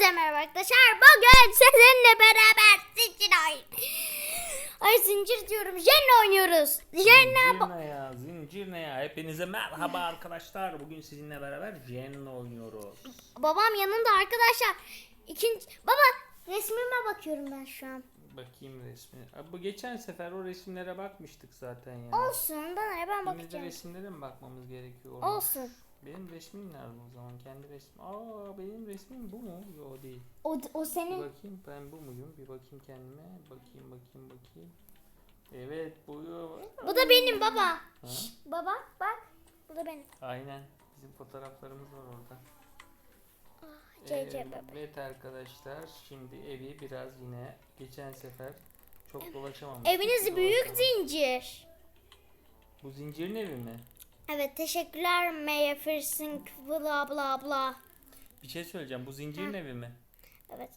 Herkese merhaba arkadaşlar. Bugün sizinle beraber zincir oyun. Ay zincir diyorum. Jenna oynuyoruz. Jenna Zincir ne ya? Zincir ne ya? Hepinize merhaba arkadaşlar. Bugün sizinle beraber Jenna oynuyoruz. babam yanında arkadaşlar. İkinci baba resmime bakıyorum ben şu an. Bakayım resmi. Bu geçen sefer o resimlere bakmıştık zaten ya. Olsun bana ben bakacağım. resimlere mi bakmamız gerekiyor? Olsun. Benim resmim nerede o zaman? Kendi resmim. Aa benim resmim bu mu? Yo değil. O, o Bir senin. bakayım ben bu muyum? Bir bakayım kendime. Bakayım bakayım bakayım. Evet bu. Bu da benim baba. Ha? Şşt, baba bak. Bu da benim. Aynen. Bizim fotoğraflarımız var orada. CC Ee. Evet arkadaşlar şimdi evi biraz yine geçen sefer çok dolaşamamıştık. Eviniz Bir büyük zincir. Bu zincirin evi mi? Evet teşekkürler Maya Firsing bla bla bla. Bir şey söyleyeceğim bu zincirin evi mi? Evet.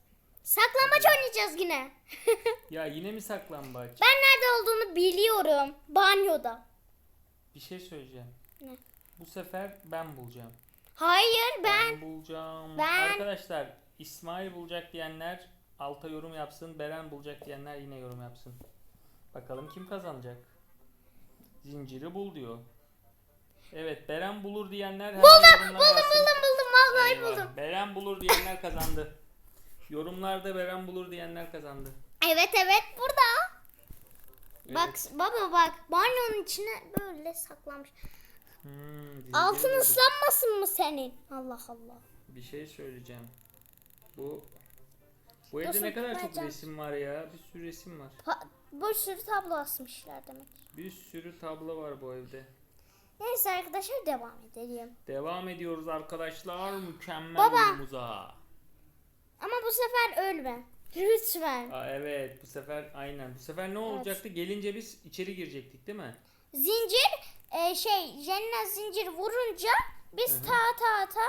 Saklambaç oynayacağız yine. Ya yine mi saklambaç? Ben nerede olduğunu biliyorum. Banyoda. Bir şey söyleyeceğim. Ne? Bu sefer ben bulacağım. Hayır ben. bulacağım. Ben- Arkadaşlar İsmail bulacak diyenler alta yorum yapsın. Beren bulacak diyenler yine yorum yapsın. Bakalım kim kazanacak? Zinciri bul diyor. Evet Beren bulur diyenler Buldum buldum buldum buldum vallahi Eyvah. buldum. Beren bulur diyenler kazandı. Yorumlarda Beren bulur diyenler kazandı. Evet evet burada. Evet. Bak baba bak banyonun içine böyle saklanmış. Hmm, Altın ıslanmasın mı senin? Allah Allah. Bir şey söyleyeceğim. Bu bu evde ne kadar çok tutmayacağım. resim var ya. Bir sürü resim var. Pa- bir sürü tablo asmışlar demek. Bir sürü tablo var bu evde. Neyse arkadaşlar devam edelim. Devam ediyoruz arkadaşlar mükemmel Baba. oyunumuza. Ama bu sefer ölme. Lütfen. Aa, evet bu sefer aynen. Bu sefer ne olacaktı? Gelince biz içeri girecektik değil mi? Zincir e, şey Jenna zincir vurunca biz Hı hı. ta ta ta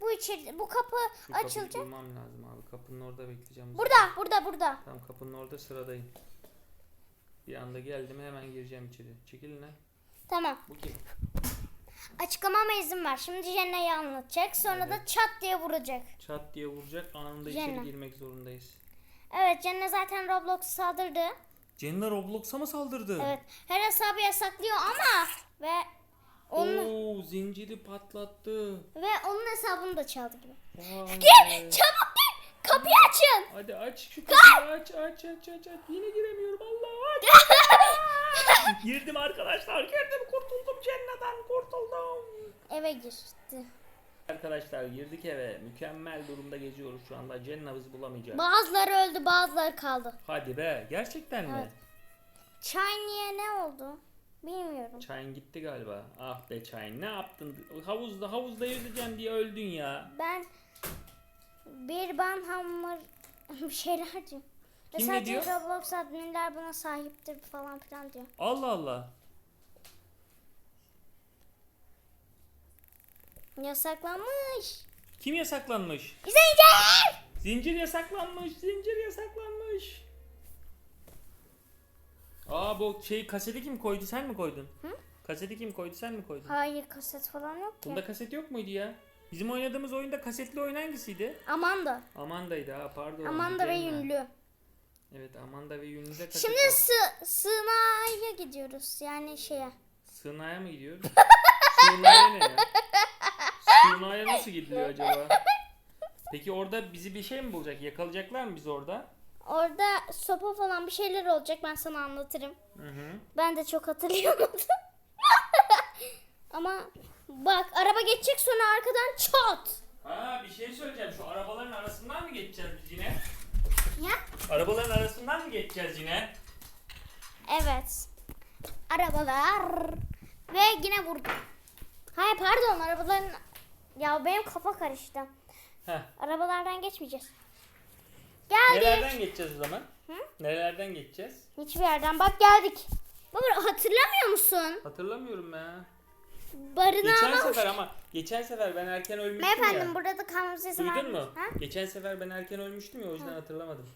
bu içeri bu kapı Şu kapıyı açılacak. bulmam lazım abi. Kapının orada bekleyeceğim. bu Burada sefer. burada burada. Tamam kapının orada sıradayım. Bir anda geldim hemen gireceğim içeri. Çekilin lan. Tamam. Bu kim? Açıklamama izin ver. Şimdi Jenna'yı anlatacak. Sonra da çat diye vuracak. Çat diye vuracak anında Jenna. içeri girmek zorundayız. Evet Jenna zaten Roblox saldırdı. Cennet Roblox'a mı saldırdı? Evet. Her hesabı yasaklıyor ama ve onun Oo zinciri patlattı. ve onun hesabını da çaldı gibi. Gir! Çabuk gir! Kapıyı açın! Hadi aç şu kapıyı aç aç aç aç aç. Yine giremiyorum Allah aç. girdim arkadaşlar girdim kurtuldum cennetten kurtuldum. Eve girdi. Arkadaşlar girdik eve. Mükemmel durumda geziyoruz şu anda. Cennabızı bulamayacağız. Bazıları öldü bazıları kaldı. Hadi be. Gerçekten mi? Evet. Çayniye ne oldu? Bilmiyorum. Çayın gitti galiba. Ah be çayın. Ne yaptın? Havuzda havuzda yüzeceğim diye öldün ya. Ben bir ben hamur bir şeyler diyor. Ve Kim ne sadece diyor? Roblox adminler buna sahiptir falan filan diyor. Allah Allah. Yasaklanmış. Kim yasaklanmış? Zincir! Zincir yasaklanmış. Zincir yasaklanmış. Aa bu şey kaseti kim koydu? Sen mi koydun? Hı? Kaseti kim koydu? Sen mi koydun? Hayır kaset falan yok ki. Bunda kaset yok muydu ya? Bizim oynadığımız oyunda kasetli oyun hangisiydi? Amanda. Amanda'ydı ha pardon. Amanda ve Üzerine. Evet Amanda ve Yünlü'de kaset Şimdi sı sığınağıya gidiyoruz. Yani şeye. Sığınaya mı gidiyoruz? Sığınaya ne ya? Sığınaya nasıl gidiliyor acaba? Peki orada bizi bir şey mi bulacak? Yakalayacaklar mı bizi orada? Orada sopa falan bir şeyler olacak. Ben sana anlatırım. Hı hı. Ben de çok hatırlayamadım. Ama bak araba geçecek sonra arkadan çat. Ha bir şey söyleyeceğim. Şu arabaların arasından mı geçeceğiz biz yine? Ya? Arabaların arasından mı geçeceğiz yine? Evet. Arabalar. Ve yine vurdu. Hayır pardon arabaların... Ya benim kafa karıştı. Heh. Arabalardan geçmeyeceğiz. Geldik. Nelerden geçeceğiz o zaman? Hı? Nelerden geçeceğiz? Hiçbir yerden bak geldik. Baba hatırlamıyor musun? Hatırlamıyorum ya. Barınağa Geçen sefer ama geçen sefer ben erken ölmüştüm Beyefendim ya. burada da kalmamıza izin Duydun mu? Ha? Geçen sefer ben erken ölmüştüm ya o yüzden hatırlamadım.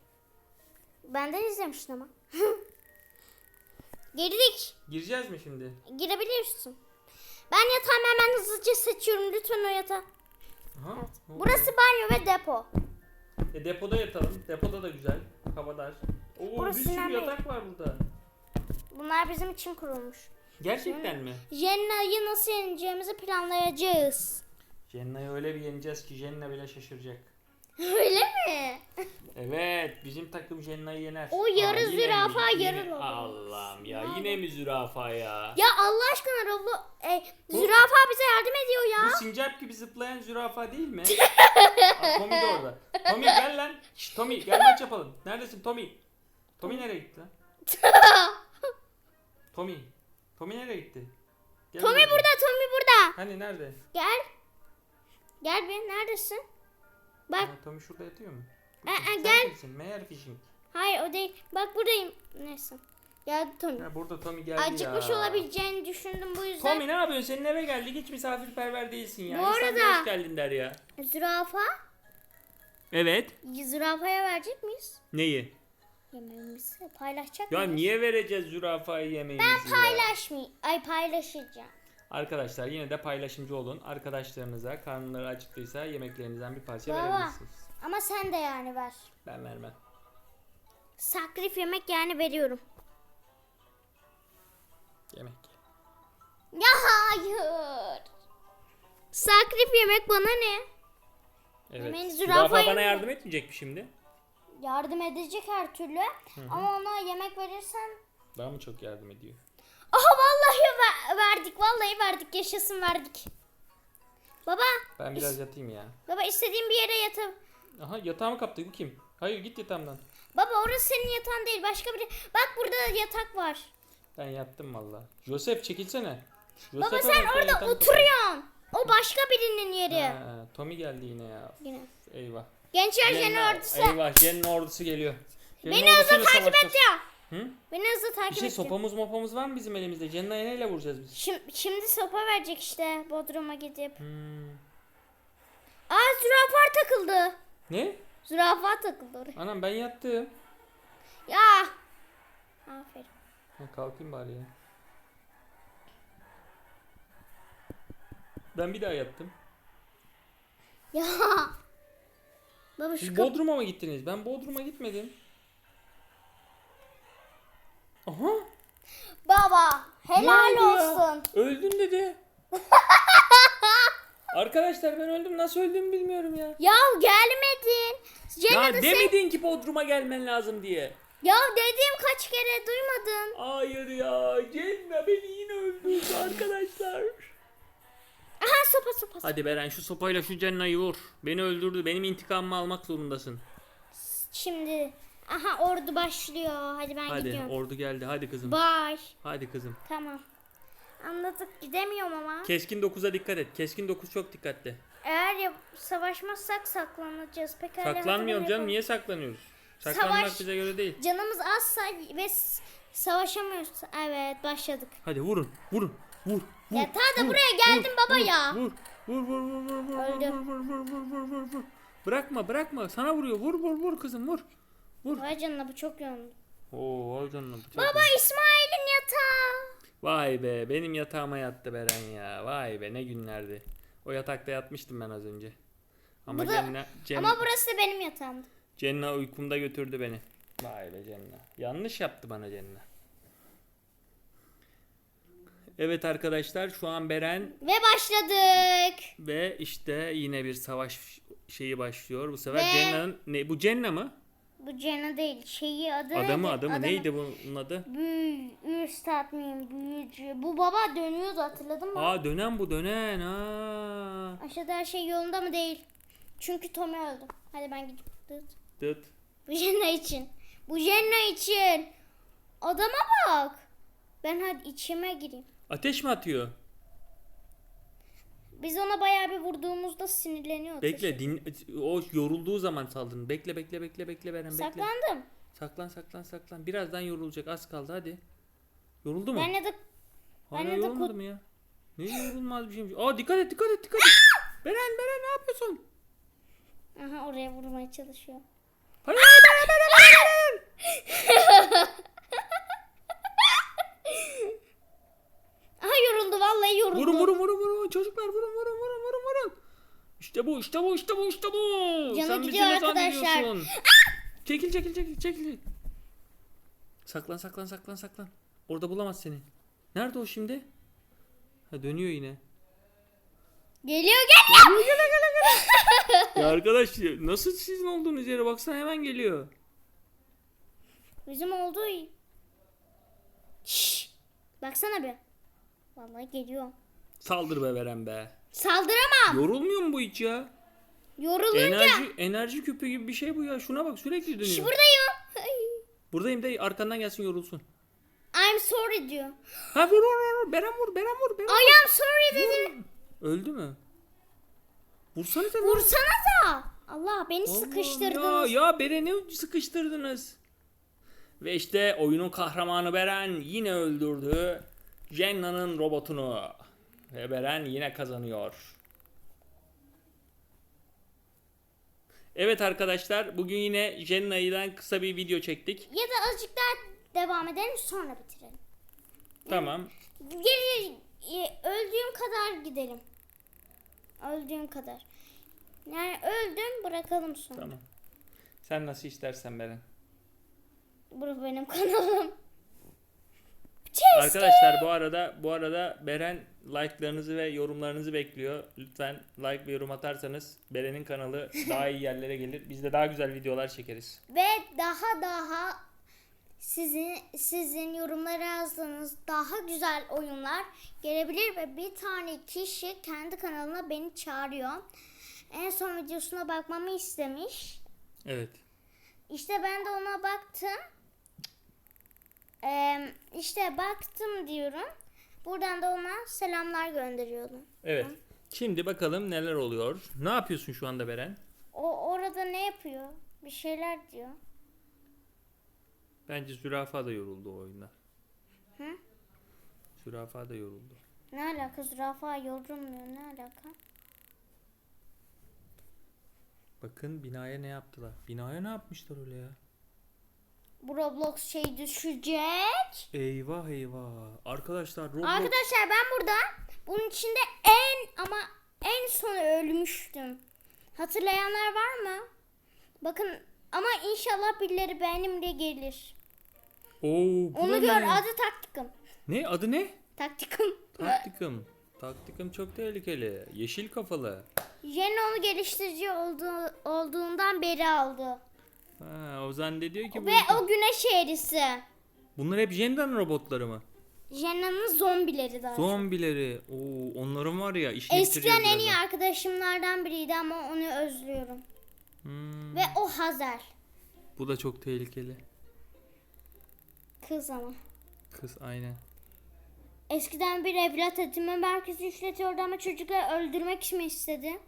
Benden izlemiştin ama. Girdik. Gireceğiz mi şimdi? Girebiliyorsun. Ben yatağımı hemen hızlıca seçiyorum. Lütfen o yatağı. Aha. Evet. Burası banyo ve depo. E, depoda yatalım. Depoda da güzel. Havadar. Oo Burası bir sürü yatak var burada. Bunlar bizim için kurulmuş. Gerçekten mi? Jenna'yı nasıl yeneceğimizi planlayacağız. Jenna'yı öyle bir yeneceğiz ki Jenna bile şaşıracak. Öyle mi? Evet bizim takım Jenna'yı yener. O yarı yine mi? zürafa, Yine- yarı robot. Allah'ım ya yine mi zürafa ya? Ya Allah aşkına Roblo... E, zürafa bize yardım ediyor ya. Bu sincap gibi zıplayan zürafa değil mi? Aa, Tommy de orada. Tommy gel lan. Şşt, Tommy gel maç yapalım. Neredesin Tommy? Tommy nereye gitti lan? Tommy. Tommy nereye gitti? Gel Tommy buraya. burada, Tommy burada. Hani nerede? Gel. Gel bir, neredesin? Bak, Ha, Tommy şurada yatıyor mu? Aa, aa, Sen gel. kimsin? Meğer fishing. hayır o değil. Bak buradayım. Neyse. Geldi Tommy. Ya burada Tommy geldi Acıkmış ya. olabileceğini düşündüm bu yüzden. Tommy ne yapıyorsun? Senin eve geldik. Hiç misafirperver değilsin ya. Bu İnsan bir arada- hoş geldin der ya. Zürafa. Evet. Zürafaya verecek miyiz? Neyi? Yemeğimizi paylaşacak Ya mıyız? niye vereceğiz zürafayı yemeğimizi Ben ya? paylaşmayayım. Ay paylaşacağım. Arkadaşlar yine de paylaşımcı olun. Arkadaşlarınıza karnları acıktıysa yemeklerinizden bir parça Baba. verebilirsiniz. Ama sen de yani ver. Ben vermem. Sakrif yemek yani veriyorum. Yemek. Ya hayır. Sakrif yemek bana ne? Evet. Yemeğin Zürafa zürafayı bana yardım etmeyecek mi şimdi? Yardım edecek her türlü. Ama ona yemek verirsen... Daha mı çok yardım ediyor? Aha vallahi ver- verdik. Vallahi verdik. Yaşasın verdik. Baba. Ben biraz yatayım ya. Baba istediğin bir yere yatıp. Aha yatağımı kaptı. Bu kim? Hayır git yatağımdan. Baba orası senin yatağın değil. Başka bir... Bak burada yatak var. Ben yattım valla. Joseph çekilsene. Baba Joseph'e sen orada oturuyorsun. O başka birinin yeri. Ha, Tommy geldi yine ya. Yine. Eyvah. Gençler Jenna ordusu. Eyvah Jenna ordusu geliyor. Jenna Beni hızlı takip et ya. Hı? Beni hızlı Bir takip şey et. sopamız mopamız var mı bizim elimizde? Jenna'ya neyle vuracağız biz? Şimdi, şimdi sopa verecek işte Bodrum'a gidip. Hmm. Aa zürafa takıldı. Ne? Zürafa takıldı oraya. Anam ben yattım. Ya. Aferin. Ha, kalkayım bari ya. Ben bir daha yattım. Ya. Baba şu Siz kap- Bodrum'a mı gittiniz? Ben Bodrum'a gitmedim. Aha. Baba helal Ne oldu ya? olsun. Öldün dedi. Arkadaşlar ben öldüm. Nasıl öldüğümü bilmiyorum ya. Ya gelmedin. Ya da sen- demedin ki Bodrum'a gelmen lazım diye. Ya dedim kaç kere duymadın. Hayır ya. Cenna beni yine öldürdü arkadaşlar. Aha sopa sopa. Hadi Beren şu sopayla şu Cenna'yı vur. Beni öldürdü. Benim intikamımı almak zorundasın. Şimdi. Aha ordu başlıyor. Hadi ben Hadi gidiyorum. ordu geldi. Hadi kızım. Bye. Hadi kızım. Tamam. Anladık gidemiyorum ama. Keskin 9'a dikkat et. Keskin 9 çok dikkatli. Eğer ya, savaşmazsak saklanacağız. Pekala. Saklanmıyorum canım. Niye saklanıyoruz? Saklanmak Savaş- bize göre değil. Canımız azsa ve s- savaşamıyoruz. Evet başladık. Hadi vurun. Vurun. Vur. Vur. Ya ta da vur, buraya geldim vur, baba vur, ya. Vur. Vur vur vur vur vur vur vur vur vur vur vur vur. Bırakma bırakma. Sana vuruyor. Vur vur vur kızım vur. Vur. Vay canına bu çok yoğun. Oo al canına. bıçak Baba ver. İsmail'in yatağı. Vay be benim yatağıma yattı Beren ya. Vay be ne günlerdi. O yatakta yatmıştım ben az önce. Ama Bu da- Cenna, Cenna, Ama burası da benim yatağımdı. Cenna uykumda götürdü beni. Vay be Cenna. Yanlış yaptı bana Cenna. Evet arkadaşlar şu an Beren Ve başladık. ve işte yine bir savaş şeyi başlıyor. Bu sefer Ve- Cenna'nın ne bu Cenna mı? Bu Cenna değil. Şeyi adı Adamı adamı neydi bunun adı? Büyü, üstad mıyım? Büyücü. Bu baba dönüyordu hatırladın mı? Aa dönen bu dönen. Aa. Aşağıda her şey yolunda mı değil? Çünkü Tommy öldü. Hadi ben gidip dıt. Dıt. Bu Jenna için. Bu Jenna için. Adama bak. Ben hadi içime gireyim. Ateş mi atıyor? Biz ona bayağı bir vurduğumuzda sinirleniyor. Bekle din o yorulduğu zaman saldırın. Bekle bekle bekle bekle Beren bekle. Saklandım. Saklan saklan saklan. Birazdan yorulacak az kaldı hadi. Yoruldu mu? Ben de Hala ben yorulmadı kut- mı ya? Ne yorulmaz bir şeymiş. Aa dikkat et dikkat et dikkat et. Beren Beren ne yapıyorsun? Aha oraya vurmaya çalışıyor. Hayır Beren Beren Beren Beren. Aha yoruldu vallahi yoruldu. Vurun vurun vurun vurun çocuklar vurun vurun vurun vurun vurun. İşte bu, işte bu, işte bu, işte bu. Canı Sen bizi gidiyor ne arkadaşlar. zannediyorsun? Çekil, çekil, çekil, çekil. Saklan, saklan, saklan, saklan. Orada bulamaz seni. Nerede o şimdi? Ha dönüyor yine. Geliyor geliyor. Ya arkadaş nasıl sizin olduğunuz yere baksana hemen geliyor. Bizim olduğu iyi. Şşş. Baksana bir. Vallahi geliyor. Saldır be veren be. Saldıramam. Yorulmuyor mu bu hiç ya? Yorulunca. Enerji enerji küpü gibi bir şey bu ya. Şuna bak sürekli dönüyor. Şş, buradayım. Ay. Buradayım de arkandan gelsin yorulsun. I'm sorry diyor. Ha vur vur vur. Beren vur. Beren vur. Beren. I am sorry dedi. Öldü mü? Vursana tabii. Vursanıza. Allah beni Allah sıkıştırdınız. Ya, ya Beren'i sıkıştırdınız. Ve işte oyunun kahramanı Beren yine öldürdü. Jenna'nın robotunu. Ve Beren yine kazanıyor. Evet arkadaşlar bugün yine Jenna'dan kısa bir video çektik. Ya da azıcık daha devam edelim sonra bitirelim. Tamam. Geri e, öldüğüm kadar gidelim. Öldüğüm kadar. Yani öldüm bırakalım sonra. Tamam. Sen nasıl istersen Beren. Burası benim kanalım. Arkadaşlar bu arada bu arada Beren like'larınızı ve yorumlarınızı bekliyor. Lütfen like ve yorum atarsanız Beren'in kanalı daha iyi yerlere gelir. Biz de daha güzel videolar çekeriz. Ve daha daha sizin sizin yorumlara yazdığınız daha güzel oyunlar gelebilir ve bir tane kişi kendi kanalına beni çağırıyor. En son videosuna bakmamı istemiş. Evet. İşte ben de ona baktım. Ee, işte baktım diyorum. Buradan da ona selamlar gönderiyordum. Evet. Şimdi bakalım neler oluyor. Ne yapıyorsun şu anda Beren? O orada ne yapıyor? Bir şeyler diyor. Bence zürafa da yoruldu o oyunda. Hı? Zürafa da yoruldu. Ne alaka? Zürafa yorulmuyor. Ne alaka? Bakın binaya ne yaptılar? Binaya ne yapmışlar öyle ya? Bu Roblox şey düşecek. Eyvah eyvah. Arkadaşlar Roblox Arkadaşlar ben burada bunun içinde en ama en son ölmüştüm. Hatırlayanlar var mı? Bakın ama inşallah birileri benimle gelir. Oo, Onu gör ne? adı taktikim. Ne? Adı ne? Taktikim. Taktikum. Taktikum çok tehlikeli. Yeşil kafalı. Jen onu geliştirici olduğu, olduğundan beri aldı. Ha, o zannediyor ki bu Ve o güneş eğrisi. bunlar hep Jenda'nın robotları mı? Jena'nın zombileri daha çok. Zombileri. Oo, onların var ya işini Eskiden en iyi birazdan. arkadaşımlardan biriydi ama onu özlüyorum. Hmm, Ve o Hazel. bu da çok tehlikeli. Kız ama. Kız aynen. Eskiden bir evlat edinme merkezi işletiyordu ama çocukları öldürmek mi istedi?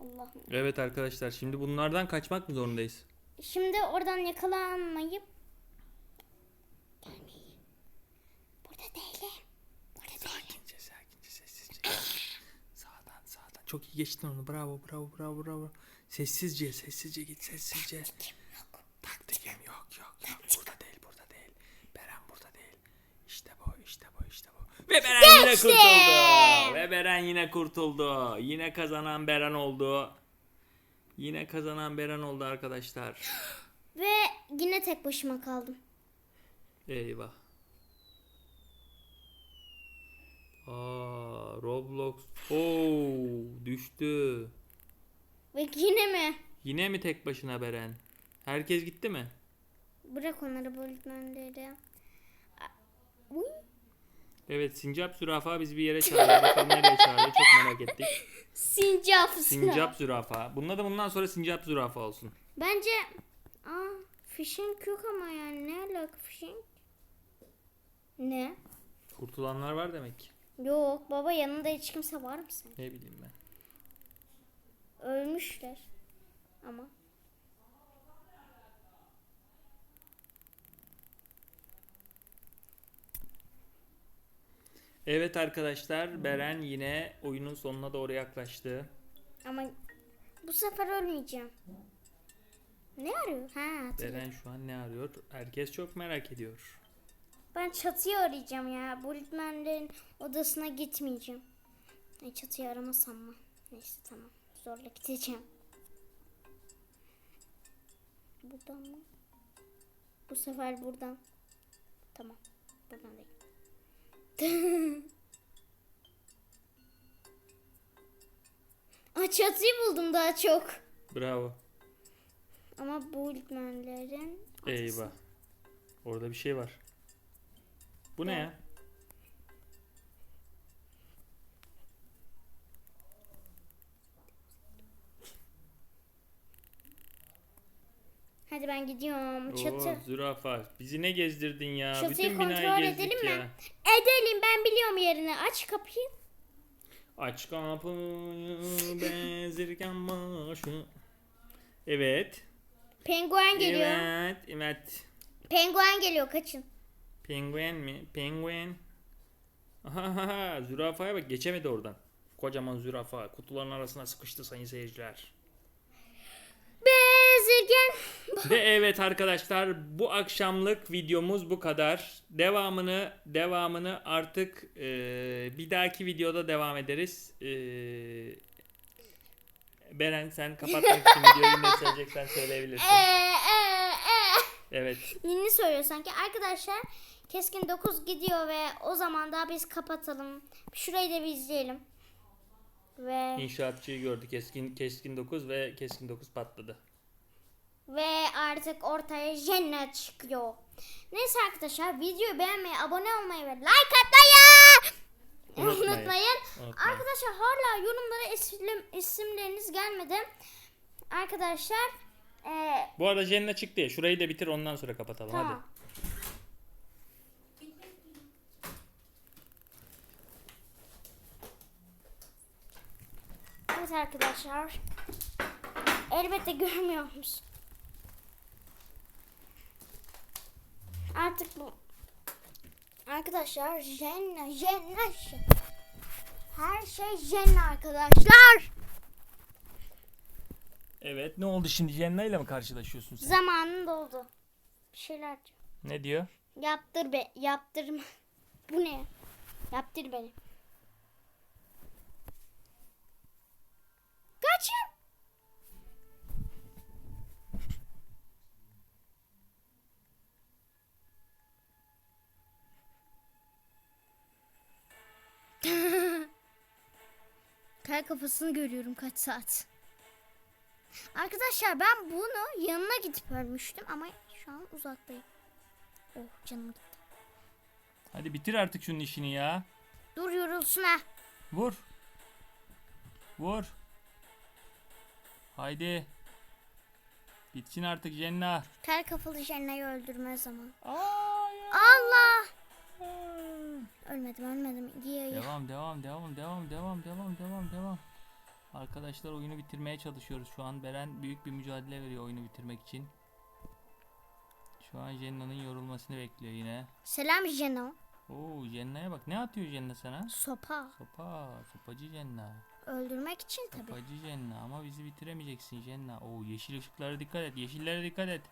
Allah'ım. Evet arkadaşlar şimdi bunlardan kaçmak mı zorundayız? Şimdi oradan yakalanmayıp gelmeyin. Burada değilim. Burada değilim. Sakince sakince sessizce. sağdan sağdan. Çok iyi geçtin onu. Bravo bravo bravo bravo. Sessizce sessizce git sessizce. Taktikim yok yok yok. Burada değil burada değil. Beren burada değil. İşte bu işte bu işte bu. Ve Beren yine Geçti. kurtuldu. Ve Beren yine kurtuldu. Yine kazanan Beren oldu. Yine kazanan Beren oldu arkadaşlar. Ve yine tek başıma kaldım. Eyvah. Aa, Roblox. Oo, düştü. Ve yine mi? Yine mi tek başına Beren? Herkes gitti mi? Bırak onları bölümleri. Uy. Evet, Sincap Zürafa biz bir yere çağırdı. Bakalım nereye çağırdı? Çok merak ettik. Sincap. Sincap Zürafa. Bunun da bundan sonra Sincap Zürafa olsun. Bence aa fishing yok ama yani ne alaka fishing? Ne? Kurtulanlar var demek ki. Yok baba yanında hiç kimse var mı sen? Ne bileyim ben. Ölmüşler. Ama. Evet arkadaşlar, Beren yine oyunun sonuna doğru yaklaştı. Ama bu sefer ölmeyeceğim. Ne arıyor? Ha hatırladım. Beren şu an ne arıyor? Herkes çok merak ediyor. Ben çatıyı arayacağım ya. Bulutmenlerin odasına gitmeyeceğim. Ne çatıyı aramasam mı? Neyse tamam. Zorla gideceğim. Buradan mı? Bu sefer buradan. Tamam. Buradan değil. Aa, çatıyı buldum daha çok. Bravo. Ama bu ilkmenlerin Eyvah. Orada bir şey var. Bu ne ya? Hadi ben gidiyorum. Çatı. Oo, zürafa. Bizi ne gezdirdin ya? Çatıyı Bütün binayı kontrol gezdik edelim ya. mi? Edelim ben biliyorum yerini. Aç kapıyı. Aç kapıyı benzerken başı. Evet. Penguen geliyor. Evet. Evet. Penguen geliyor kaçın. Penguen mi? Penguen. Zürafaya bak geçemedi oradan. Kocaman zürafa kutuların arasına sıkıştı sayın seyirciler. Bezirgen. Ve evet arkadaşlar bu akşamlık videomuz bu kadar. Devamını devamını artık eee, bir dahaki videoda devam ederiz. Eee, Beren sen kapatmak için videoyu ne söyleyeceksen söyleyebilirsin. Ee, ee, ee. Evet. Ninni söylüyor sanki. Arkadaşlar Keskin 9 gidiyor ve o zaman da biz kapatalım. Şurayı da bir izleyelim. Ve İnşaatçıyı gördük. Keskin Keskin 9 ve Keskin 9 patladı. Ve artık ortaya Jenna çıkıyor. Neyse arkadaşlar videoyu beğenmeyi, abone olmayı ve like atmayı Unutmayın. unutmayın. Arkadaşlar hala yorumlara isim, isimleriniz gelmedi. Arkadaşlar eee Bu arada Jenna çıktı ya. Şurayı da bitir ondan sonra kapatalım. tamam. Evet arkadaşlar. Elbette görmüyoruz. Artık bu Arkadaşlar Jenna, Jenna. Her şey Jenna arkadaşlar. Evet. Ne oldu şimdi Jenna ile mi karşılaşıyorsun sen? Zamanın doldu. Bir şeyler diyor. Ne diyor? Yaptır be, yaptırma. Bu ne? Yaptır beni. Kaya kafasını görüyorum kaç saat. Arkadaşlar ben bunu yanına gidip ölmüştüm ama şu an uzaktayım. Oh canım gitti. Hadi bitir artık şunun işini ya. Dur yorulsun ha. Vur. Vur. Haydi. Bitsin artık Jenna. Kel kafalı Jenna'yı öldürme zaman. Ay, Allah! Ölmedim ölmedim. İyi iyi. Devam devam devam devam devam devam devam devam. Arkadaşlar oyunu bitirmeye çalışıyoruz şu an. Beren büyük bir mücadele veriyor oyunu bitirmek için. Şu an Jenna'nın yorulmasını bekliyor yine. Selam Jenna. Oo Jenna'ya bak. Ne atıyor Jenna sana? Sopa. Sopa. Sopacı Jenna. Öldürmek için tabii. Sopacı Jenna. Ama bizi bitiremeyeceksin Jenna. Oo yeşil ışıklara dikkat et. Yeşillere dikkat et.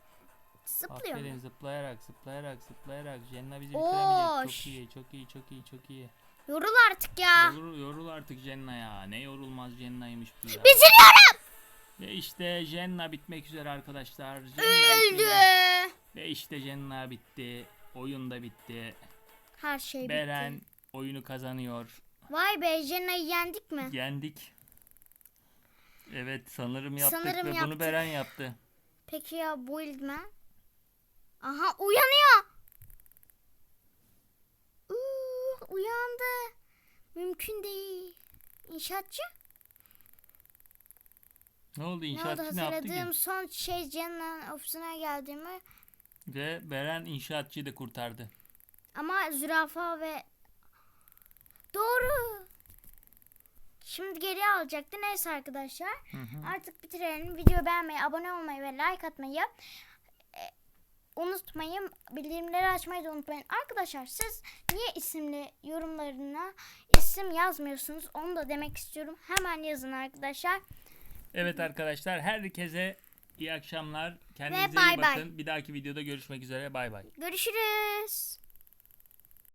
Zıplıyor. Aferin zıplayarak zıplayarak zıplayarak. Jenna bizi bitiremeyecek. Çok iyi çok iyi çok iyi çok iyi. Yorul artık ya. Yorul, yorul artık Jenna ya. Ne yorulmaz Jenna'ymış bu ya. Bitiriyorum. Ve işte Jenna bitmek üzere arkadaşlar. Jenna Öldü. bitiyor. Ve işte Jenna bitti. Oyun da bitti. Her şey Beren bitti. oyunu kazanıyor. Vay be Jenna'yı yendik mi? Yendik. Evet sanırım yaptık Sanırım ve bunu yaptık. Beren yaptı. Peki ya bu ilgmen? Aha uyanıyor. Uuu, uyandı. Mümkün değil. İnşaatçı? Ne oldu Ne oldu inşaatçı ne, yaptı ki? hatırladığım son şey Jenna'nın ofisine geldiğimi Ve Beren inşaatçıyı da kurtardı. ama zürafa ve doğru. Şimdi geri alacaktı. Neyse arkadaşlar. Hı hı. Artık bitirelim. Videoyu beğenmeyi, abone olmayı ve like atmayı unutmayın. Bildirimleri açmayı da unutmayın. Arkadaşlar siz niye isimli yorumlarına isim yazmıyorsunuz? Onu da demek istiyorum. Hemen yazın arkadaşlar. Evet arkadaşlar herkese iyi akşamlar. Kendinize iyi bay bay. bakın. Bir dahaki videoda görüşmek üzere. Bay bay. Görüşürüz.